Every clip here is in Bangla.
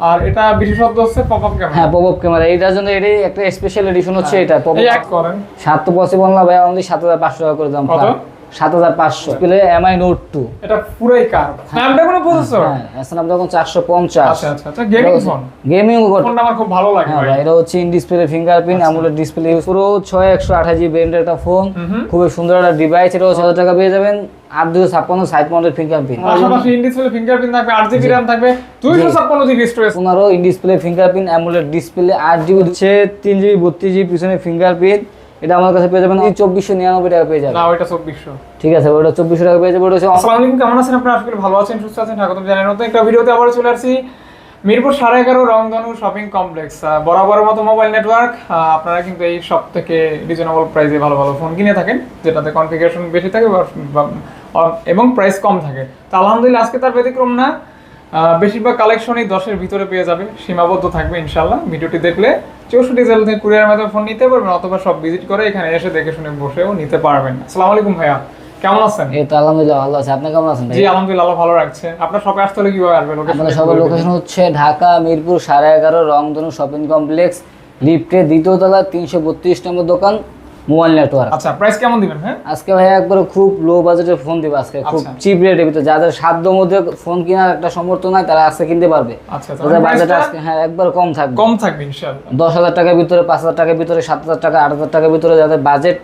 আর এটা বিশেষত্ব হচ্ছে পপ আপ ক্যামেরা হ্যাঁ পপ আপ ক্যামেরা এইটার জন্য এটাই একটা স্পেশাল এডিশন হচ্ছে এটা। পপ এক করেন। সাত তো পসিবল না ভাই? অনলি সাত হাজার পাঁচশো টাকা করে দাম। কত? সাত হাজার পাঁচশো। পেলে এমআই নোট টু এটা পুরাই কার। স্ন্যাপড্রাগনের প্রসেসর হ্যাঁ স্ন্যাপড্রাগন চারশো পঞ্চাশ। আচ্ছা আচ্ছা গেমিং ফোন গেমিং করতে ফোনটা আমার খুব ভালো লাগে হ্যাঁ ভাই। এটা হচ্ছে in display fingerprint AMOLED display পুরো ছয় একশো আঠাশ জিবি ব্র্যান্ডের একটা ফোন খুবই সুন্দর একটা ডিভাইস এটা হচ্ছে হাজার টাকা পেয়ে যাবেন। আট দুশো ছাপ্পান্ন সাইড মাউন্টেড ফিঙ্গারপ্রিন্ট পাশাপাশি ইন ডিসপ্লে ফিঙ্গারপ্রিন্ট থাকবে আট জিবি র্যাম থাকবে দুইশো ছাপ্পান্ন জিবি স্টোরেজ পনেরো in display fingerprint AMOLED display আট জিবি হচ্ছে তিন জিবি বত্রিশ জিবি পিছনে ফিঙ্গারপ্রিন্ট এটা আমার কাছে পেয়ে যাবেন চব্বিশশো নিরানব্বই টাকা পেয়ে যাবেন। না ওইটা চব্বিশশো। ঠিক আছে ওটা চব্বিশশো টাকা পেয়ে যাবে ওটা হচ্ছে আসসালামু আলাইকুম কেমন আছেন আপনারা? আশা ভালো আছেন সুস্থ আছেন স্বাগত জানাই নতুন একটা ভিডিওতে আবার চলে আসছি। মিরপুর সাড়ে এগারো, রংধনু শপিং কমপ্লেক্স বরাবর মতো মোবাইল নেটওয়ার্ক। আপনারা কিন্তু এই সব থেকে রিজনেবল প্রাইসে ভালো ভালো ফোন কিনে থাকেন, যেটাতে কনফিগারেশন বেশি থাকে এবং প্রাইস কম থাকে। তো আলহামদুলিল্লাহ, আজকে তার ব্যতিক্রম না। বেশিরভাগ কালেকশনই দশের ভিতরে পেয়ে যাবে, সীমাবদ্ধ থাকবে ইনশাল্লাহ ভিডিওটি দেখলে চৌষট্টি জেলা থেকে কুরিয়ারের মাধ্যমে ফোন নিতে পারবেন, অথবা সব ভিজিট করে এখানে এসে দেখে শুনে বসেও নিতে পারবেন আসসালামু আলাইকুম ভাইয়া। কেমন আছেন? এই তো আলহামদুলিল্লাহ ভালো আছে। আপনি কেমন আছেন ভাই? জি আলহামদুলিল্লাহ ভালো রাখছে আপনার শপে আসতে হলে কীভাবে আসবে আমাদের সবার লোকেশন হচ্ছে ঢাকা মিরপুর সাড়ে এগারো রংধনু শপিং কমপ্লেক্স লিফটের দ্বিতীয় তলা তিনশো বত্রিশ নম্বর দোকান মোবাইল নেটওয়ার্ক আচ্ছা প্রাইস কেমন দিবেন হ্যাঁ? আজকে ভাই একবার খুব লো বাজেটের ফোন দিবে আজকে খুব আচ্ছা। চিপ রেটের ভিতরে। যাদের সাধ্য মধ্যে ফোন কেনার একটা সমর্থ নাই তারা আজকে কিনতে পারবে। আচ্ছা আচ্ছা। তাদের বাজেট আজকে হ্যাঁ একবার কম থাকবে। কম থাকবে ইনশাআল্লাহ। দশ হাজার টাকার ভিতরে পাঁচ হাজার টাকার ভিতরে সাত হাজার টাকা আট হাজার টাকার ভিতরে যাদের বাজেট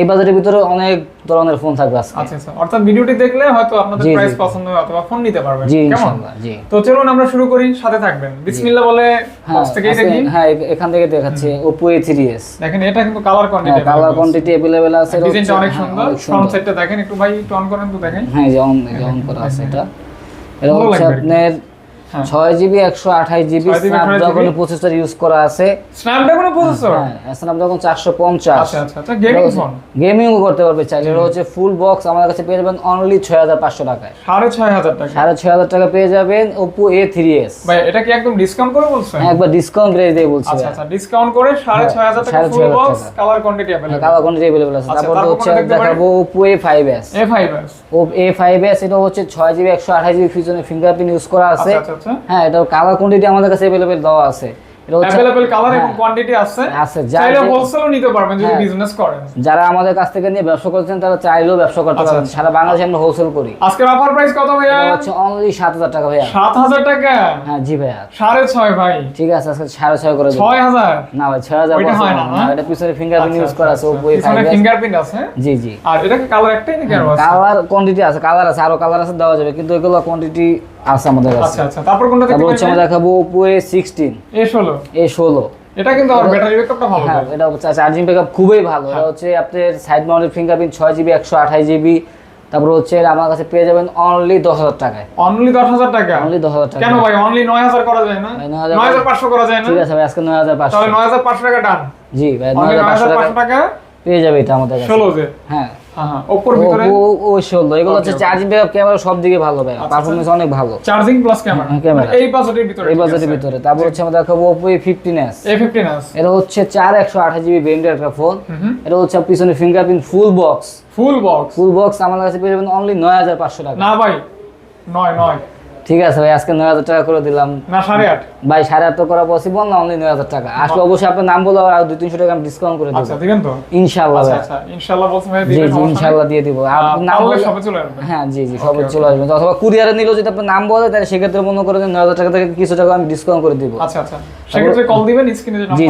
এই বাজেটের ভিতরে অনেক ধরনের ফোন থাকবে আজকে। আচ্ছা আচ্ছা। অর্থাৎ ভিডিওটি দেখলে হয়তো আপনাদের। প্রাইস পছন্দ হবে অথবা ফোন নিতে পারবেন। জি কেমন? জি। তো চলুন আমরা শুরু করি সাথে থাকবেন। বিসমিল্লাহ বলে হ্যাঁ বক্স থেকেই দেখি। হ্যাঁ এখান থেকে দেখাচ্ছি থ্রি এস দেখেন এটা কিন্তু কালার হ্যাঁ কোয়ান্টিটি কালার কোয়ান্টিটি অ্যাভেলেবেল আছে ডিজাইনটা অনেক হ্যাঁ, সুন্দর। ফ্রন্ট সাইডটা দেখেন একটু ভাই একটু অন করেন তো দেখেন। হ্যাঁ যেমন যেমন করা আছে এটা। এটা হচ্ছে। আপনার হ্যাঁ। ছয় জিবি একশো আঠাশ জিবি 6 GB, 128 স্ন্যাপড্রাগনের প্রসেসর ইউজ করা আছে। স্ন্যাপড্রাগনের প্রসেসর হ্যাঁ স্ন্যাপড্রাগন চারশো পঞ্চাশ। আচ্ছা আচ্ছা আচ্ছা গেমিংও করতে পারবে চাইলে। এটা হচ্ছে ফুল বক্স আমাদের কাছে পেয়ে যাবেন অনলি ছয় হাজার পাঁচশো টাকায়। সাড়ে ছয় হাজার টাকা। সাড়ে ছয় হাজার টাকা পেয়ে যাবেন ওপো এ থ্রি এস ভাই এটা কি একদম ডিসকাউন্ট করে বলছেন? একবার ডিসকাউন্ট রেট দিয়ে বলছি আচ্ছা আচ্ছা ডিসকাউন্ট করে সাড়ে ছয় হাজার টাকা full box colour quantity available colour quantity available আছে। আচ্ছা, তারপর হচ্ছে? দেখাবো Oppo A five S A five S O A five S এটা হচ্ছে ছয় জিবি একশো আঠাশ জিবি পিছনে ফিঙ্গারপ্রিন্ট ইউজ করা আছে। আচ্ছা। আচ্ছা আচ্ছা হ্যাঁ এটা কালার কোয়ান্টিটি আমাদের কাছে অ্যাভেলেবেল দেওয়া আছে। অ্যাভেলেবল কালার এবং হ্যাঁ, কোয়ান্টিটি আছে। আছে চাইলে হোলসেলও নিতে পারবেন যদি হ্যাঁ। বিজনেস করেন। যারা আমাদের কাছ থেকে নিয়ে ব্যবসা করছেন তারা চাইলেও ব্যবসা করতে আচ্ছা, পারবেন। সারা বাংলাদেশে আমরা হোলসেল করি। আজকের অফার প্রাইস কত ভাইয়া? হচ্ছে অনলি সাত হাজার টাকা ভাইয়া। সাত হাজার টাকা? হ্যাঁ জি ভাইয়া। সাড়ে ছয় ভাই। ঠিক আছে আজকে সাড়ে ছয় করে দেবো। ছয় হাজার? না ভাই ছয় হাজার ওইটা হয় না? এটা পিছনে ফিঙ্গারপ্রিন্ট ইউজ করা আছে ওপো এ ফাইভ ফিঙ্গারপ্রিন্ট আছে? জি জি। আর এটা কালার একটাই নাকি আরও আছে? কালার কোয়ান্টিটি আছে কালার আছে আরও কালার আছে দেওয়া যাবে। কিন্তু এগুলো কোয়ান্টিটি আছে আমাদের কাছে। আচ্ছা আচ্ছা তারপর কোনটা হচ্ছে আমরা দেখাবো ষোলো। এ ষোলো। এটা কিন্তু আর ব্যাটারি ব্যাকআপটা ভালো হ্যাঁ। এটা চার্জিং ব্যাকআপ খুবই ভালো। এটা হচ্ছে আপনার সাইড মাউন্টেড ফিঙ্গারপ্রিন্ট ছয় জিবি একশো আঠাশ জিবি তারপর হচ্ছে আমার কাছে পেয়ে যাবেন অনলি দশ হাজার টাকায়। অনলি দশ হাজার টাকা? অনলি দশ হাজার টাকা। কেন ভাই অনলি নয় হাজার করা যায় না? নয় হাজার পাঁচশো করা যায় না? ঠিক আছে ভাই আজকে নয় হাজার পাঁচশো। নয় হাজার পাঁচশো টাকা ডান জি ভাই নয় হাজার পাঁচশো টাকা পেয়ে যাবে এটা আমাদের কাছে। ষোলো হ্যাঁ হ্যাঁ হ্যাঁ। ওপোর ভিতরে? ও- ও- ওই ষোলো এগুলো হচ্ছে Okay, okay. Charging backup camera সব দিকে ভালো ভাই পারফরমেন্স অনেক ভালো। চার্জিং প্লাস ক্যামেরা হ্যাঁ, এই বাজেটের ভিতরে এই বাজেটের ভিতরে। তারপর হচ্ছে আমরা দেখাবো এ ফিফটিন ফিফটিন এটা হচ্ছে চার একশো আঠাশ জিবি ব্র্যান্ডের একটা ফোন এটা হচ্ছে পিছনে fingerprint full box full box full box আমাদের কাছে পেয়ে যাবেন অনলি নয় হাজার পাঁচশো টাকা। না ভাই। নয় নয়। ঠিক আছে ভাই আজকে নয় হাজার টাকা করে দিলাম। না সাড়ে আট। ভাই সাড়ে আট তো করা পসিবল না অনলি নয় হাজার টাকা? আসলে অবশ্যই আপনার নাম বলে আর দুই তিনশো টাকা আমি ডিসকাউন্ট করে আচ্ছা দেবো দিবেন তো। ইনশাল্লাহ আচ্ছা আচ্ছা জি জি ইনশাল্লাহ দিয়ে দিব। নাম আসবে। হ্যাঁ জি জি সবাই চলে আসবেন অথবা কুরিয়ারে নিলেও যদি আপনার নাম বলে তাহলে সেক্ষেত্রে মনে করেন নয় হাজার টাকা থেকে কিছু টাকা আমি ডিসকাউন্ট করে দিব। আচ্ছা আচ্ছা। সেক্ষেত্রে কল দিবেন স্ক্রিনে জি,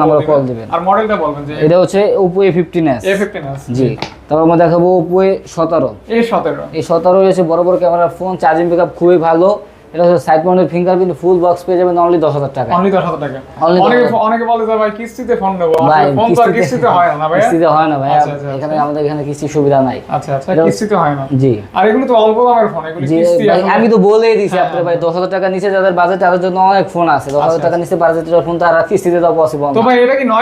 নাম্বারে call দিবেন। আর মডেলটা বলবেন যে এটা হচ্ছে Oppo A fifteen S A fifteen S জি। তারপর আমরা দেখাবো ওপো এ সতেরো। এ সতেরো। এই সতেরো হচ্ছে বড় বড় ক্যামেরার ফোন চার্জিং ব্যাকআপ খুবই ভালো। এটা হচ্ছে side mounted fingerprint full box পেয়ে যাবেন অনলি দশ হাজার টাকা অনলি দশ হাজার টাকা। অনেকে অনেকে বলে যে ভাই কিস্তিতে ফোন নেব। ভাই ফোন তো কিস্তিতে হয় না ভাই কিস্তিতে হয় না ভাই আচ্ছা, আচ্ছা, এখানে আমাদের এখানে কিস্তির সুবিধা নাই। আচ্ছা আচ্ছা কিস্তিতে হয় না। জি। আর এগুলো তো অল্প দামের ফোন এগুলো কিস্তি ভাই, আমি তো বলেই দিছি আপনার ভাই দশ হাজার টাকা নিচে যাদের বাজেট তাদের জন্য অনেক ফোন আছে। দশ হাজার টাকা নিচে বাজেটের ফোন তারা কিস্তিতে দেওয়া পসিবল তো ভাই এটা কি না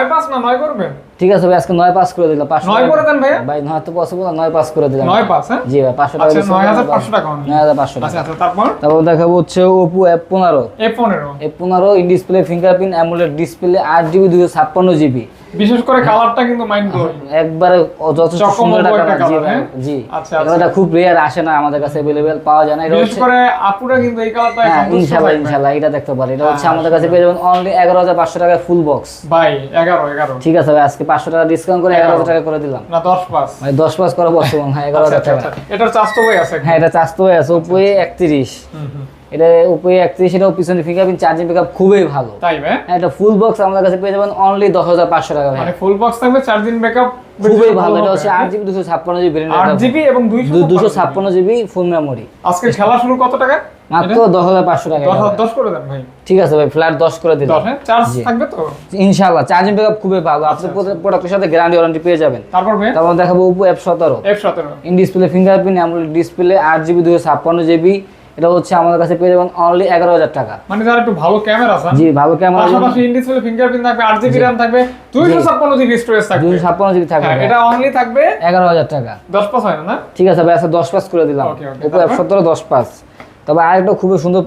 নয় করবেন ঠিক আছে ভাই আজকে নয় পাস করে দিলাম পাঁচশো নয় করে দেন ভাই ভাই নয় তো পসিবল নয় পাস করে দিলাম। নয় পাস হ্যাঁ? জি ভাই পাঁচশো টাকা আচ্ছা নয় হাজার পাঁচশো টাকা নয় হাজার পাঁচশো আচ্ছা টাকা। আচ্ছা তারপর? তারপর দেখাবো হচ্ছে ওপো এফ পনেরো। এফ পনেরো। In display fingerprint AMOLED display আট জিবি দুশো ছাপ্পান্ন জিবি বিশেষ করে কালারটা কিন্তু মাইন্ড ব্লোয়িং একবারে ও- যথেষ্ট চকমক সুন্দর একটা একটা কালার জি colour, ভাই, হ্যাঁ? জি আচ্ছা, এগুলো আচ্ছা। এটা খুব রেয়ার আসে না আমাদের কাছে अवेलेबल পাওয়া যায় না এটা বিশেষ হচ্ছে করে আপুরা কিন্তু এই কালারটা হ্যাঁ সন্তুষ্ট ইনশাআল্লাহ থাকবে। ইনশাআল্লাহ এটা দেখতে পারি এটা হচ্ছে হ্যাঁ, আমাদের কাছে পেয়ে যাবেন অনলি এগারো হাজার পাঁচশো টাকায় ফুল বক্স ভাই এগারো এগারো ঠিক আছে ভাই আজকে পাঁচশো টাকা ডিসকাউন্ট করে এগারো হাজার টাকা করে দিলাম না দশ পাঁচ ভাই দশ পাঁচ করা পসিবল হ্যাঁ এগারো আচ্ছা, হাজার আচ্ছা, টাকা আচ্ছা। এটার চার্জ তো ভাই আছে হ্যাঁ এটা চাস্ত হয়ে আছে উপরে একত্রিশ হুম, হুম। এটা উপরে একত্রিশ এটাও পিছনে ফিঙ্গারপ্রিন্ট চার্জিং পিক খুবই ভালো। তাই ভাই? হ্যাঁ এটা ফুল বক্স আমাদের কাছে পেয়ে যাবেন অনলি দশ হাজার পাঁচশো টাকা ভাই। মানে ফুল বক্স থাকবে চার্জিং ব্যাকআপ খুবই ভালো এটা হচ্ছে আট জিবি দুশো ছাপ্পান্ন জিবি আট জিবি এবং দুশো ছাপ্পান্ন জিবি ফুল মেমোরি আজকে খেলা শুরু কত টাকা? মাত্র দশ হাজার পাঁচশো টাকা। দশ করে দেন ভাই। ঠিক আছে ভাই ফ্ল্যাট দশ করে দিলাম। দশ হ্যাঁ? চার্জ থাকবে তো? ইনশাআল্লাহ চার্জিং ব্যাকআপ খুবই ভালো। আপনি প্রোডাক্টের সাথে গ্যারান্টি ওয়ারেন্টি পেয়ে যাবেন। তারপর ভাই? তারপর দেখাবো ওপো এফ সতেরো। এফ সতেরো। In display fingerprint AMOLED display আট জিবি দুশো ছাপ্পান্ন জিবি এটা হচ্ছে আমাদের কাছে পেয়ে যাবেন অনলি এগারো হাজার টাকা। মানে যারা একটু ভালো ক্যামেরা আছে। জি ভালো ক্যামেরা পাশাপাশি ইনডিসপ্লে ফিঙ্গারপ্রিন্ট থাকবে আট জিবি র্যাম থাকবে দুইশো ছাপ্পান্ন জিবি স্টোরেজ থাকবে। দুইশো ছাপ্পান্ন জিবি থাকবে। হ্যাঁ এটা অনলি থাকবে এগারো হাজার টাকা। দশ পাঁচ হয় না? ঠিক আছে ভাই আচ্ছা দশ পাস করে দিলাম। ওপো এফ সতেরো দশ পাস তবে আরেকটা খুবই সুন্দর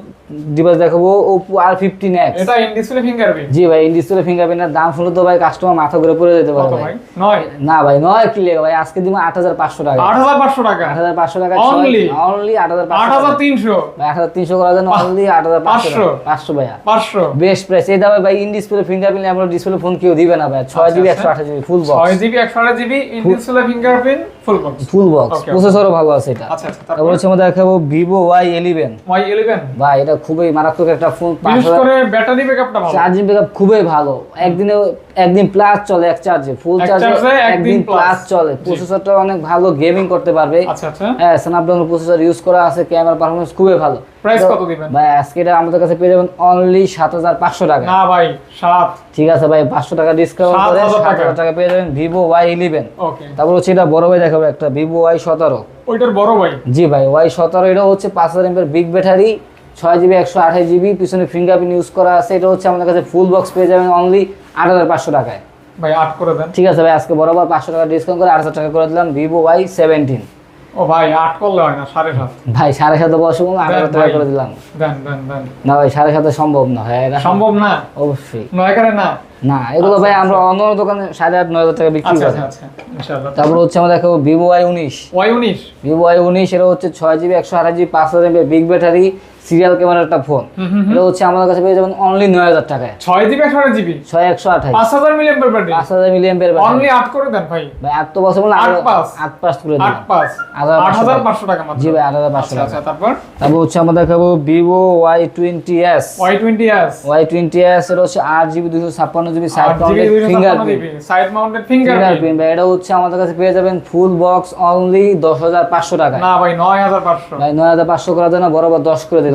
ডিভাইস দেখাবো। ওপো আর ফিফটিন এক্স এটা ইনডিসপ্লে ফিঙ্গারপ্রিন্ট জি ভাই ইন ডিসপ্লে ফিঙ্গারপ্রিন্টের দাম শুনলে তো ভাই কাস্টমার মাথা ঘুরে পড়ে যেতে পারে ভাই। ভাই? নয়। না ভাই নয় কি লেগে ভাই আজকে দিব আট হাজার পাঁচশো টাকা। আট হাজার পাঁচশো টাকা। আট হাজার পাঁচশো টাকা Only? অনলি আট হাজার আট হাজার তিনশো। ভাই আট হাজার তিনশো করার জন্য অনলি আট হাজার পাঁচশো পাঁচশো? টাকা। পাঁচশো। বেস্ট প্রাইস এই দামে ভাই ইন ডিসপ্লে ফিঙ্গারপ্রিন্ট আমরা ডিসপ্লে ফোন কেউ দিবে না ভাই। ছয় জিবি একশো আঠাশ জিবি ফুল বক্স ছয় জিবি একশো আঠাশ GB in display fingerprint full box full box. প্রসেসরও ভালো আছে এটা। আচ্ছা আচ্ছা তারপর তারপর? হচ্ছে আমরা দেখাবো Vivo Y eleven Y eleven ভাই এটা খুবই মারাত্মক একটা ফোন বিশেষ করে ব্যাটারি ব্যাকআপটা ভালো। চার্জিং ব্যাকআপ খুবই ভালো। একদিনে একদিন প্লাস চলে এক চার্জে ফুল চার্জে একদিন প্লাস চলে। প্রসেসরটা অনেক ভালো গেমিং করতে পারবে। আচ্ছা আচ্ছা। হ্যাঁ স্ন্যাপড্রাগন প্রসেসর ইউজ করা আছে ক্যামেরা পারফরমেন্স খুবই ভালো। প্রাইস কত দিবেন? ভাই আজকে এটা আমাদের কাছে পেয়ে যাবেন অনলি সাত হাজার পাঁচশো টাকা। না ভাই সাত। ঠিক আছে ভাই পাঁচশো টাকা ডিসকাউন্ট করে 7,000 টাকা। পেয়ে যাবেন ভিভো ওয়াই ইলেভেন ওকে তারপর হচ্ছে এটা বড় ভাই দেখাবো একটা ভিভো ওয়াই সতেরো। ওইটার বড় ভাই? জি ভাই ওয়াই সতেরো এটা হচ্ছে পাঁচ হাজার এমপের বিগ ব্যাটারি ছয় জিবি একশো আঠাশ জিবি পিছনে ফিঙ্গারপ্রিন্ট ইউজ করা আছে। এটা হচ্ছে আমাদের কাছে ফুল বক্স পেয়ে যাবেন অনলি আট হাজার পাঁচশো টাকায়। ভাই আট করে দেন। ঠিক আছে ভাই আজকে বরাবর পাঁচশো টাকা ডিসকাউন্ট করে আট হাজার টাকা করে দিলাম ভিভো ওয়াই সেভেন্টিন ও ভাই আট করলে হয় না সাড়ে সাত। ভাই সাড়ে সাথে বসে আট হাজার টাকা করে দিলাম। না ভাই সাড়ে সাথে সম্ভব না ভাই সম্ভব না? অবশ্যই। নয় করে না? না এগুলো ভাই আমরা অন্য অন্য দোকানে সাড়ে আট নয় হাজার টাকা বিক্রি আচ্ছা করি। আচ্ছা আচ্ছা। তারপর হচ্ছে আমরা দেখাবো ভিভো ওয়াই উনিশ। ওয়াই উনিশ? ভিভো ওয়াই উনিশ এটা হচ্ছে ছয় জিবি একশো আঠাশ জিবি পাঁচ হাজার বিগ ব্যাটারি সিরিয়াল ক্যামেরার একটা ফোন এটা হচ্ছে আমাদের কাছে পেয়ে যাবেন অনলি নয় হাজার টাকায়। ছয় জিবি একশো আঠাশ জিবি ছয় একশো আঠাশ। পাঁচ হাজার মিলিয়ন ব্যাটারি পাঁচ হাজার মিলিয়ন পের অনলি আট করে দেন ভাই। ভাই আট তো বছর বলে আট পাঁচ। আট পাঁচ করে আট পাঁচ আট হাজার টাকা। পাঁচশো টাকা মাত্র। জি ভাই আট হাজার পাঁচশো আচ্ছা টাকা। আচ্ছা তারপর? তারপর হচ্ছে আমরা দেখাবো Vivo Y twenty S Y twenty S Y twenty S এটা হচ্ছে আট জিবি দুশো ছাপ্পান্ন জিবি সাইড ছাপ্পান্ন ফিঙ্গারপ্রিন্ট সাইড মাউন্টেড ফিঙ্গারপ্রিন্ট ভাই এটা হচ্ছে আমাদের কাছে পেয়ে যাবেন ফুল বক্স অনলি দশ হাজার পাঁচশো টাকা না ভাই নয় হাজার পাঁচশো। ভাই নয় হাজার পাঁচশো করার জন্য বরাবর দশ করে দিলাম।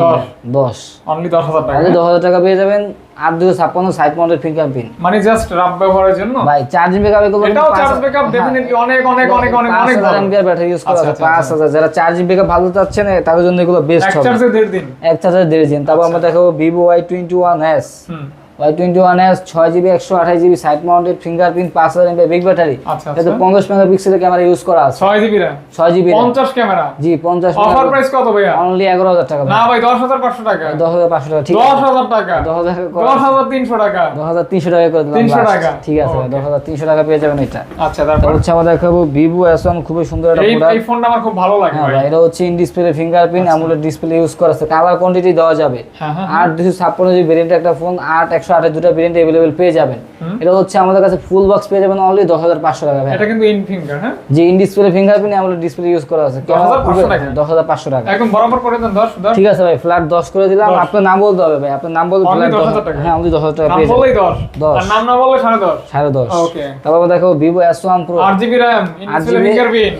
দশ। অনলি দশ হাজার টাকা। দশ হাজার টাকা পেয়ে যাবেন। আট দুশো ছাপ্পান্ন সাইড মাউন্টেড ফিঙ্গারপ্রিন্ট মানে জাস্ট রাব ব্যবহারের জন্য? ভাই চার্জিং ব্যাকআপ এটাও চার্জ ব্যাকআপ ডেফিনেটলি অনেক অনেক অনেক অনেক অনেক ভালো। এমপিআর ব্যাটারি ইউজ করা আচ্ছা, আছে আচ্ছা, পাঁচ হাজার। যারা চার্জিং ব্যাকআপ ভালো চাচ্ছেন তাদের জন্য এগুলো বেস্ট এক চার্জে দেড় দিন। এক চার্জার দেড় দিন। তারপর আমরা দেখো Vivo Y twenty one S হুম। ওয়াই টোয়েন্টি ওয়ান এস ছয় জিবি একশো আঠাশ জিবি সাইড মাউন্টেড ফিঙ্গারপ্রিন্ট পাঁচ হাজার এমপি বিগ ব্যাটারি আচ্ছা পঞ্চাশ মেগাপিক্সেলের ক্যামেরা ইউজ করা আছে। ছয় জিবি র্যাম? ছয় জিবি পঞ্চাশ ক্যামেরা? জি পঞ্চাশ অফার প্রাইস কত ভাইয়া? অনলি এগারো হাজার টাকা না ভাই। দশ হাজার পাঁচশো টাকা। দশ হাজার পাঁচশো টাকা ঠিক দশ হাজার টাকা। দশ হাজার দশ হাজার তিনশো টাকা। দশ হাজার তিনশো টাকা করে দিলাম 300 last। টাকা। ঠিক আছে দশ হাজার তিনশো টাকা পেয়ে যাবেন এটা। আচ্ছা তারপর হচ্ছে আমরা দেখাবো ভিভো এস ওয়ান খুবই সুন্দর একটা প্রোডাক্ট এই ফোনটা আমার খুব ভালো লাগে হ্যাঁ এটা হচ্ছে in display fingerprint AMOLED display use করা আছে। কালার কোয়ান্টিটি দেওয়া যাবে। হ্যাঁ হ্যাঁ আট দুশো ছাপ্পান্ন জিবি ভেরিয়েন্ট একটা ফোন আট একশো আটের দুটো ভেরিয়েন্ট অ্যাভেলেবেল পেয়ে যাবেন। এটা হচ্ছে আমাদের কাছে ফুল বক্স পেয়ে যাবেন অনলি দশ হাজার পাঁচশো টাকা এটা কিন্তু ইন ফিঙ্গার হ্যাঁ? যে in display fingerprint AMOLED display use করা আছে। 10,500 টাকা? দশ হাজার পাঁচশো টাকা। একদম বরাবর করে দেন দশ দশ। ঠিক আছে ভাই ফ্ল্যাট দশ করে দিলাম। আপনার নাম বলতে হবে ভাই আপনার নাম বলতে Only ফ্ল্যাট 10,000 টাকা? হ্যাঁ অনলি দশ হাজার টাকা পেয়ে যাবেন। দশ। দশ। আর নাম না বললে সাড়ে দশ। সাড়ে দশ। ওকে তারপর দেখো ভিভো এস ওয়ান প্রো আট GB RAM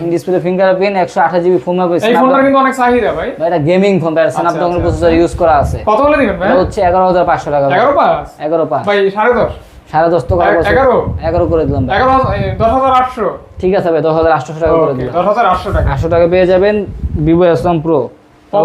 in display fingerprint একশো আঠাশ জিবি ফোন হবে এই ফোনটার কিন্তু অনেক চাহিদা ভাই। এটা গেমিং ফোন ভাই স্ন্যাপড্রাগন প্রসেসর ইউজ করা আছে। কত হলে দিবেন ভাই? হচ্ছে এগারো হাজার পাঁচশো টাকা ভাই। এগারো পাঁচ? এগারো পাঁচ। ভাই সাড়ে দশ। সাড়ে দশ তো। এগারো? এগারো। করে দিলাম। এগারো দশ হাজার আটশো। ঠিক আছে ভাই দশ হাজার আটশো টাকা করে দিলাম। দশ হাজার আটশো টাকা। আটশো টাকা পেয়ে যাবেন ভিভো এস ওয়ান প্রো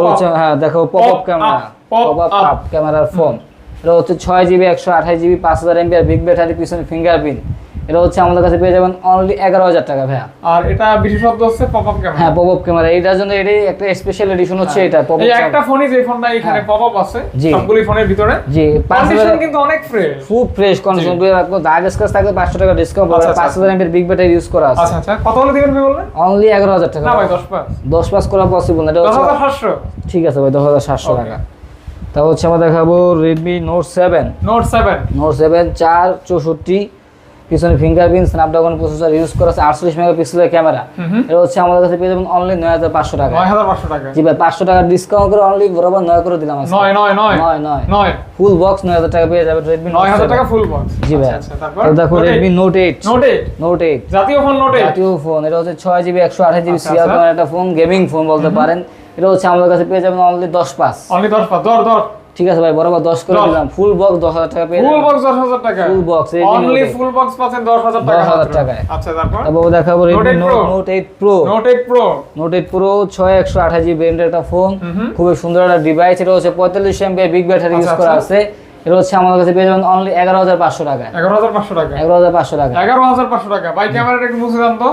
হচ্ছে হ্যাঁ দেখো pop up camera pop up ক্যামেরার ফোন এটা হচ্ছে ছয় জিবি একশো আঠাশ জিবি পাঁচ হাজার এমবি আর বিগ ব্যাটারি পিছনে ফিঙ্গারপ্রিন্ট এটা হচ্ছে আমাদের কাছে পেয়ে যাবেন অনলি এগারো হাজার টাকা ভাইয়া। আর এটা বিশেষত্ব হচ্ছে পপ আপ ক্যামেরা হ্যাঁ পপ আপ ক্যামেরা এটার জন্য এটাই একটা স্পেশাল এডিশন হচ্ছে এটা পপ এই একটা ফোনই যে ফোনটা এখানে পপ আপ আছে সবগুলি ফোনের ভিতরে। জি কন্ডিশন কিন্তু অনেক ফ্রেশ খুব ফ্রেশ কন্ডিশন একদম দাগ স্কাচ থাকলে পাঁচশো টাকা ডিসকাউন্ট পাবেন। আচ্ছা, পাঁচ হাজার বিগ ব্যাটারি ইউজ করা আছে। আচ্ছা আচ্ছা। কত হলে দিবেন ভাই বললেন? অনলি এগারো হাজার টাকা। না ভাই দশ পাঁচ। দশ পাস করা পসিবল না। এটা দশ হচ্ছে হাজার সাতশো। ঠিক আছে ভাই দশ হাজার সাতশো Okay. টাকা। তা হচ্ছে আমরা দেখাবো Redmi note seven note seven note seven চার চৌষট্টি পিছনে ফিঙ্গারপ্রিন্ট স্ন্যাপড্রাগন প্রসেসর ইউজ করা আছে আটচল্লিশ মেগাপিক্সেলের ক্যামেরা এটা হচ্ছে আমাদের কাছে পেয়ে যাবেন অনলি নয় হাজার পাঁচশো টাকা। নয় হাজার পাঁচশো টাকা। জি ভাই পাঁচশো টাকা ডিসকাউন্ট করে অনলি বরাবর নয় করে দিলাম নয় নয় নয়। নয় নয়। নয়। ফুল বক্স নয় হাজার টাকা পেয়ে যাবে রেডমি নয় হাজার টাকা ফুল বক্স জি ভাই। আচ্ছা তারপর? তো দেখো Redmi note eight note eight note eight জাতীয় ফোন নোট এইট জাতীয় ফোন এটা হচ্ছে ছয় জিবি একশো আঠাশ জিবি আচ্ছা, সিরিয়াল আচ্ছা। একটা ফোন গেমিং ফোন বলতে পারেন। এটা হচ্ছে আমাদের কাছে পেয়ে যাবেন অনলি দশ পাঁচ অনলি দশ পাঁচ দর দর ঠিক আছে ভাই বরাবর দশ করে দিলাম। ফুল বক্স দশ হাজার টাকা পেয়ে ফুল বক্স দশ হাজার টাকা। Full box, Redmi only full box পাচ্ছেন দশ হাজার টাকা 10,000 মাত্র। টাকায়। আচ্ছা তারপর? তারপর দেখাবো Note 8 note Pro। Note eight pro note eight pro note eight pro ছয় একশো আঠাশ জিবি ব্র্যান্ডের একটা ফোন হুম। সুন্দর একটা ডিভাইস এটা হচ্ছে পঁয়তাল্লিশ এমপি বিগ ব্যাটারি ইউজ করা আচ্ছা। আছে। এটা হচ্ছে আমাদের কাছে পেয়ে যাবেন অনলি এগারো হাজার পাঁচশো টাকা এগারো হাজার পাঁচশো টাকা। এগারো হাজার পাঁচশো টাকা। এগারো হাজার পাঁচশো টাকা। ভাই ক্যামেরাটা একটু মুছে দেন তো।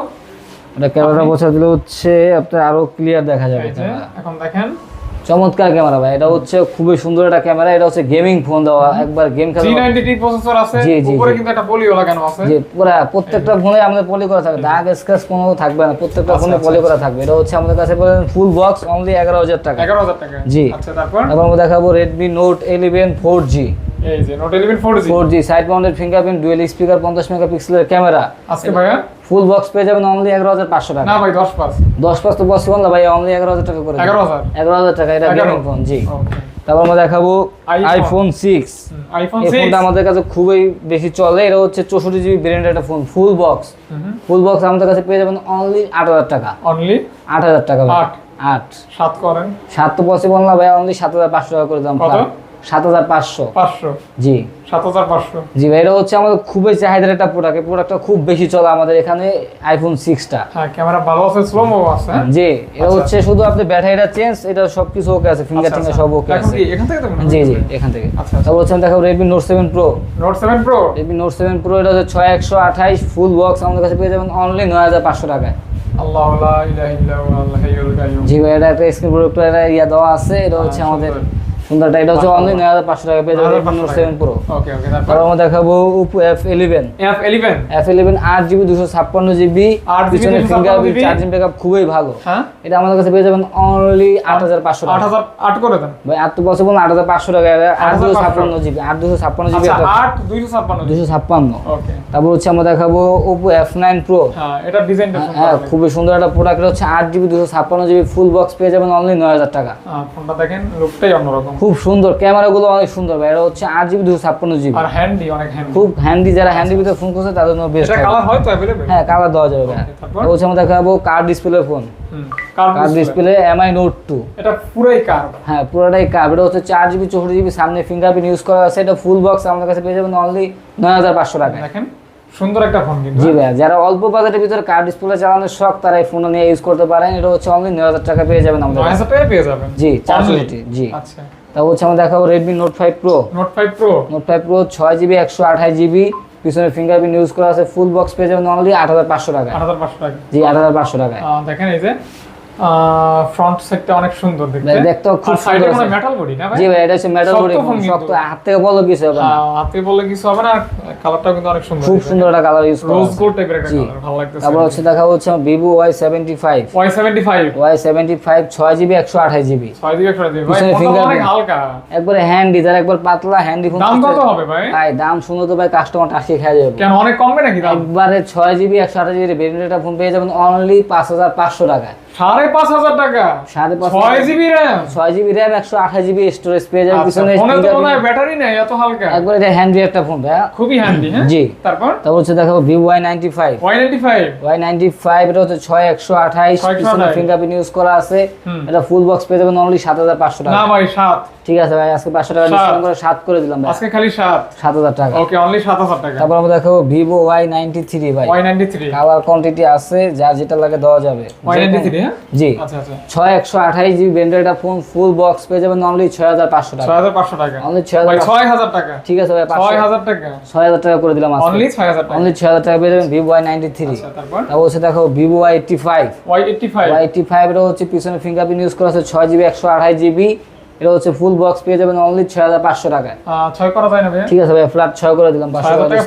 এটা ক্যামেরা বসা দিলে হচ্ছে আপনার আরও ক্লিয়ার দেখা যাবে এখন দেখেন। চমৎকার ক্যামেরা ভাই এটা হচ্ছে খুবই সুন্দর একটা ক্যামেরা এটা হচ্ছে গেমিং ফোন দেওয়া একবার গেম খেলা প্রসেসর আছে উপরে কিন্তু একটা পলিও লাগানো আছে? জি পুরো প্রত্যেকটা ফোনে আমাদের পলি করা থাকবে দাগ স্ক্র্যাচ কোনো থাকবে না প্রত্যেকটা আচ্ছা, ফোনে আচ্ছা, পলি করা থাকবে। এটা হচ্ছে আমাদের কাছে ফুল বক্স অনলি এগারো হাজার টাকা। এগারো হাজার টাকা। জি। আচ্ছা তারপর? এবার আমরা দেখাবো Redmi note eleven four G এই যে note eleven four G four G side mounted fingerprint dual speaker মেগাপিক্সেলের ক্যামেরা আজকে ভাইয়া? ফুল বক্স পেয়ে যাবেন অনলি এগারো হাজার পাঁচশো টাকা। না ভাই দশ পাঁচ। দশ পাঁচ তো পসিবল না ভাই অনলি এগারো হাজার টাকা করে এগারো হাজার? এগারো হাজার টাকা এটা গেমিং ফোন জি। তারপর আমরা দেখাবো আইফোন সিক্স আইফোন এই ফোনটা আমাদের কাছে খুবই বেশি চলে এটা হচ্ছে চৌষট্টি জিবি ব্র্যান্ডের একটা phone full box full box আমাদের কাছে পেয়ে যাবেন অনলি আট হাজার টাকা। অনলি আট হাজার টাকা। আট। আট। সাত করেন। সাত তো পসিবল না ভাই অনলি সাত হাজার পাঁচশো টাকা করে দাম কত? সাত হাজার পাঁচশো। পাঁচশো। জি। সাত হাজার পাঁচশো। জি ভাই এটা হচ্ছে আমাদের খুবই চাহিদার একটা প্রোডাক্ট এই প্রোডাক্টটা খুব বেশি চলে আমাদের এখানে আইফোন সিক্সটা হ্যাঁ ক্যামেরা ভালো আছে স্লো মো আছে হ্যাঁ? জি এটা হচ্ছে শুধু আপনি ব্যাটারিটা চেঞ্জ এটা ওকে আছে ফিঙ্গার আচ্ছা, টিঙ্গার আচ্ছা। সব ওকে আছে। এখান থেকে জি জি এখান থেকে। আচ্ছা, আচ্ছা। তারপর হচ্ছে Redmi note seven pro note seven pro Redmi note seven pro এটা হচ্ছে ছয় একশো আঠাইশ ফুল বক্স আমাদের কাছে পেয়ে যাবেন অনলি নয় হাজার পাঁচশো টাকায়। জি ভাই এটা একটা স্ক্রিন প্রোডাক্ট এটা ইয়া দেওয়া আছে এটা হচ্ছে হ্যাঁ, আমাদের সুন্দর। সুন্দরটা এটা হচ্ছে অনলি নয় হাজার পাঁচশো টাকা পেয়ে যাবেন রেডমি 9500 নোট টাকা। সেভেন প্রো ওকে ওকে তারপর? আমরা দেখাবো Oppo F eleven F eleven F eleven আট জিবি দুশো ছাপ্পান্ন জিবি 8GB পিছনে 256 ফিঙ্গারপ্রিন্ট চার্জিং ব্যাকআপ খুবই ভালো। হ্যাঁ? এটা আমাদের কাছে পেয়ে যাবেন অনলি আট হাজার পাঁচশো আট টাকা হাজার আট করে দেন। ভাই আট তো পসিবল আট হাজার পাঁচশো টাকা এটা আট দুশো 8500 ছাপ্পান্ন জিবি আট দুশো ছাপ্পান্ন জিবি আচ্ছা একটা। আট দুইশো ছাপ্পান্ন দুশো ছাপ্পান্ন। ওকে তারপর হচ্ছে আমরা দেখাবো এফ নাইন প্রো হ্যাঁ এটা ডিজাইনটা হ্যাঁ খুবই সুন্দর একটা প্রোডাক্ট হচ্ছে আট জিবি দুশো ছাপ্পান্ন জিবি ফুল বক্স পেয়ে যাবেন অনলি নয় হাজার টাকা। ফোনটা দেখেন লুকটাই অন্যরকম। খুব সুন্দর। ক্যামেরাগুলো অনেক সুন্দর ভাই এটা হচ্ছে আট জিবি দুশো ছাপ্পান্ন জিবি। আর হ্যান্ডি অনেক হ্যান্ডি খুব হ্যান্ডি যারা হ্যান্ডি ভিতরে ফোন করছে তাদের জন্য বেস্ট এটা কালার হয় তো অ্যাভেলেবল হ্যাঁ কালার দেওয়া যাবে ভাই। হচ্ছে আমরা দেখাবো কার ডিসপ্লে ফোন কার কার ডিসপ্লে এমআই নোট টু এটা পুরাই কার হ্যাঁ পুরোটাই কার্ভ এটা হচ্ছে চার জিবি চৌষট্টি জিবি সামনে ফিঙ্গারপ্রিন্ট ইউজ করা আছে। এটা ফুল বক্স আমাদের কাছে পেয়ে যাবেন অনলি নয় হাজার পাঁচশো টাকায়। দেখেন সুন্দর একটা ফোন কিন্তু জি ভাই যারা অল্প বাজেটের ভিতরে কার ডিসপ্লে চালানোর শখ তারা এই ফোনটা নিয়ে ইউজ করতে পারেন। এটা হচ্ছে অনলি নয় হাজার টাকা পেয়ে যাবেন আমাদের নয় কাছে। হাজার টাকায় পেয়ে যাবেন? জি চার Only? চৌষট্টি জি। আচ্ছা। তারপর হচ্ছে আমরা দেখাবো Redmi note five pro note five pro note five pro ছয় জিবি একশো আঠাশ জিবি পিছনে ফিঙ্গারপ্রিন্ট ইউজ করা আছে ফুল বক্স পেয়ে যাবেন অনলি আট হাজার পাঁচশো টাকা আট হাজার পাঁচশো টাকা জি আট হাজার পাঁচশো টাকা দেখেন এই যে ফ্রন্ট সেটটা অনেক সুন্দর দেখতে। ভাই, দেখতেও খুব সুন্দর আছে। মেটাল বডি না ভাই? জি ভাই এটা হচ্ছে মেটাল বডি শক্ত। হাত থেকে বলো কিছু হবে না। বললে কিছু হবে না কালারটাও কিন্তু অনেক সুন্দর খুব সুন্দর একটা কালার ইউজ করা রোজ। গোল্ড টাইপের একটা কালার ভালো লাগতেছে। তারপর হচ্ছে দেখা হচ্ছে জিবি জিবি ভাই অনেক হালকা। একবারে হ্যান্ডি যারা একবার পাতলা হ্যান্ডি ফোন দাম কত হবে ভাই? ভাই দাম শুনে তো ভাই কাস্টমার টাসিয়ে খেয়ে যাবে। কেন অনেক কমবে নাকি দাম? একবারে ছয় জিবি একশো আঠাশ জিবি ভেরিয়েন্টের ফোন পেয়ে যাবেন অনলি পাঁচ হাজার পাঁচশো টাকায়। সাড়ে পাঁচ হাজার টাকা। সাড়ে পাঁচ ছয় জিবি র্যাম। ছয় জিবি র্যাম একশো আঠাশ জিবি স্টোরেজ পেয়ে যাবেন আচ্ছা পিছনে ফোনে তো মনে হয় ব্যাটারি নেই এত হালকা। একবারে এটা হ্যান্ডি একটা ফোন ভাই খুবই হ্যান্ডি হ্যাঁ? জি। তারপর? তারপর হচ্ছে দেখাবো Vivo Y ninety five Y ninety five Y ninety five এটা হচ্ছে ছয় একশো আঠাইশ পিছনে ফিঙ্গারপ্রিন্ট ইউজ করা আছে। এটা ফুল বক্স পেয়ে যাবেন অনলি সাত হাজার পাঁচশো না টাকা ভাই সাত। ঠিক আছে ভাই আজকে পাঁচশো টাকা ডিসকাউন্ট করে সাত করে দিলাম ভাই। আজকে খালি সাত। সাত হাজার টাকা। ওকে অনলি সাত হাজার টাকা। তারপর আমরা দেখাবো ভিভো ওয়াই নাইনটি থ্রি ভাই। Y ninety three colour quantity আছে যার যেটা লাগে দেওয়া যাবে। Y93, জি আচ্ছা আচ্ছা ছয় একশো জিবি ফোন ফুল বক্স পেয়ে যাবেন নর্মালি ছয় হাজার পাঁচশো টাকা ছয় হাজার পাঁচশো টাকা অনলি ছয় হাজার টাকা ঠিক আছে ভাই ছয় হাজার টাকা ছয় হাজার টাকা করে দিলাম অনলি ছয় হাজার টাকা অনলি ছয় হাজার টাকা পেয়ে যাবেন ভিভো ওয়াই নাইনটি থ্রি আচ্ছা তারপর হচ্ছে দেখো Vivo Y eighty five Y eighty five Y eighty five এটা হচ্ছে পিছনে ফিঙ্গারপ্রিন্ট ইউজ করা আছে ছয় জিবি একশো আঠাশ জিবি এটা হচ্ছে ফুল বক্স পেয়ে যাবেন অনলি ছয় হাজার পাঁচশো টাকায় ছয় করা যায় না ঠিক আছে ভাই ফ্ল্যাট ছয় করে দিলাম পাঁচশো টাকা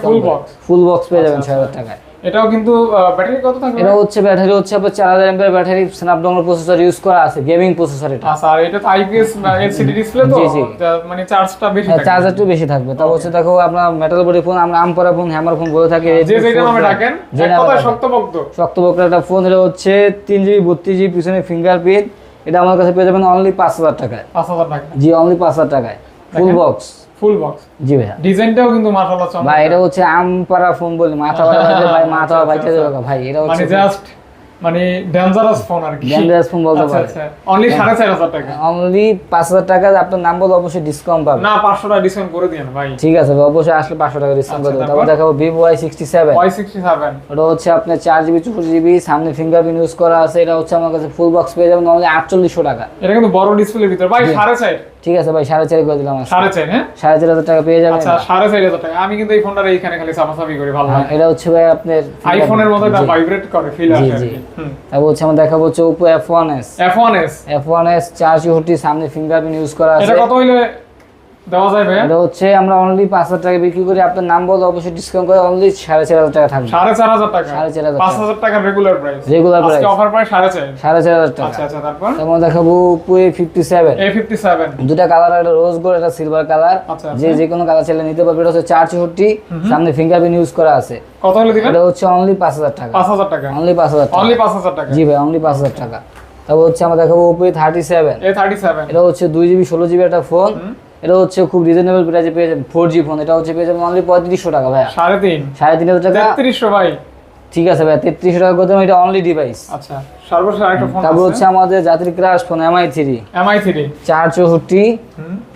ফুল বক্স পেয়ে যাবেন আচ্ছা, ছয় হাজার টাকায় এটাও কিন্তু ব্যাটারি কত থাকবে এটা হচ্ছে ব্যাটারি হচ্ছে আপনার চার হাজার এমপের ব্যাটারি স্ন্যাপড্রাগন প্রসেসর ইউজ করা আছে গেমিং প্রসেসর এটা। আচ্ছা আর এটা তো আইপিএস এলসিডি ডিসপ্লে তো? মানে চার্জটা বেশি একটু বেশি থাকবে। তারপর হচ্ছে দেখো মেটাল বডি ফোন আমরা আমপারা ফোন হ্যামার ফোন বলে থাকি যে যেটা নামে ডাকেন শক্তপোক্ত। শক্তপোক্ত একটা ফোন এটা হচ্ছে তিন জিবি বত্রিশ জিবি পিছনে ফিঙ্গারপ্রিন্ট এটা আমার কাছে পেয়ে যাবেন অনলি পাঁচ হাজার টাকায়। পাঁচ হাজার টাকা জি অনলি পাঁচ হাজার টাকায়। ফুল বক্স ফুল বক্স জি ভাইয়া। ডিজাইনটাও কিন্তু মাশাআল্লাহ চমৎকার। ভাই এটা হচ্ছে আমপারা ফোন বলি মাথা ভাই ভাই মাথা আচ্ছা, আচ্ছা, দেবে ভাই এটা মানে জাস্ট মানে ডেঞ্জারাস ফোন আর কি। Dangerous phone বলতে আচ্ছা অনলি টাকা। অনলি পাঁচ হাজার টাকা আপনার নাম বলে অবশ্যই ডিসকাউন্ট পাবে না পাঁচশো টাকা ডিসকাউন্ট করে দিন ভাই। ঠিক আছে ভাই, অবশ্যই আসলে পাঁচশো টাকা ডিসকাউন্ট করে দেবো। তারপর? দেখাবো ওটা হচ্ছে আপনার চার জিবি চৌষট্টি জিবি সামনে ফিঙ্গারপ্রিন্ট ইউজ করা আছে। এটা হচ্ছে আমার কাছে ফুল বক্স পেয়ে যাবেন। অনলি টাকা। এটা কিন্তু বড় ডিসপ্লের ভিতর। ভাই ঠিক আছে ভাই সাড়ে চারি করে দিলাম। সাড়ে চার হ্যাঁ? সাড়ে চার হাজার টাকা পেয়ে যাবেন। আচ্ছা সাড়ে চার হাজার টাকা। আমি কিন্তু এই ফোনটার এইখানে খালি সাফাসাফি করি ভালো হ্যাঁ, লাগে। এটা হচ্ছে ভাই আপনার আইফোনের মতো এটা ভাইব্রেট করে ফিল আসে জি। তারপর হচ্ছে আমরা দেখাবো হচ্ছে Oppo F one S F one S F one S চার চৌষট্টি সামনে ফিঙ্গারপ্রিন্ট ইউজ করা আছে। এটা কত হইলে দেওয়া যায় ভাই এটা হচ্ছে আমরা অনলি পাঁচ হাজার টাকা বিক্রি করি। আপনার নাম বলে অবশ্যই ডিসকাউন্ট করে অনলি সাড়ে চার হাজার টাকা থাকবে। সাড়ে চার হাজার টাকা? সাড়ে চার হাজার পাঁচ টাকা। রেগুলার প্রাইস রেগুলার প্রাইস আজকে অফার প্রাইস সাড়ে চার। সাড়ে চার হাজার টাকা। আচ্ছা আচ্ছা তারপর? তারপর দেখাবো Oppo A A fifty seven colour একটা রোজ গোল্ড একটা সিলভার কালার যে যে কোনো কালার চাইলে নিতে পারবে। এটা হচ্ছে চার চৌষট্টি। সামনে ফিঙ্গারপ্রিন্ট ইউজ করা আছে। কত হলে দিবেন? এটা হচ্ছে অনলি টাকা। টাকা। অনলি অনলি জি ভাই অনলি পাঁচ হাজার টাকা। তারপর হচ্ছে আমরা দেখাবো Oppo thirty seven thirty seven এটা হচ্ছে দুই জিবি ষোলো জিবি একটা ফোন এটা হচ্ছে খুব রিজনেবল প্রাইসে পেয়ে যাবেন ফোর জি ফোন এটা হচ্ছে পেয়ে যাবেন অনলি পঁয়ত্রিশশো টাকা ভাইয়া। সাড়ে তিন? সাড়ে তিন হাজার টাকা তেত্রিশশো ভাই। ঠিক আছে ভাই তেত্রিশশো টাকা করতে এটা অনলি ডিভাইস আচ্ছা সর্বশেষ আরেকটা ফোন তারপর হচ্ছে আমাদের জাতির crush phone Mi three Mi three চার চৌষট্টি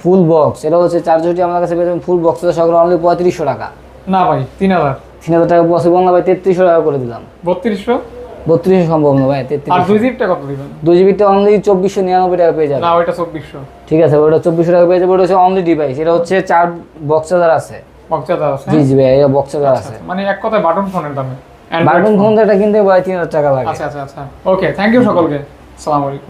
ফুল বক্স এটা হচ্ছে চার চৌষট্টি আমার কাছে পেয়ে যাবেন ফুল বক্স সকলে অনলি পঁয়ত্রিশশো টাকা। না ভাই তিন হাজার। তিন হাজার টাকা পসিবল না ভাই তেত্রিশশো টাকা করে দিলাম। বত্রিশশো? বত্রিশশো সম্ভব না ভাই আর দুই জিবিটা কত দিবেন? দুই জিবিতে অনলি চব্বিশশো নিরানব্বই টাকা পেয়ে যাবে। না ওইটা চব্বিশশো। ঠিক আছে ওটা চব্বিশশো টাকা পেয়ে যাবে ওটা হচ্ছে অনলি ডিভাইস এটা হচ্ছে চার বক্স চার্জার আছে। আছে? জি জি ভাই এটা বক্স চার্জার আছে। মানে এক কথায় বাটন ফোনের দামে। বাটন ফোনটা কিনতে ভাই তিন হাজার টাকা লাগে। আচ্ছা আচ্ছা আচ্ছা। ওকে থ্যাংক ইউ সকলকে। আসসালামু আলাইকুম।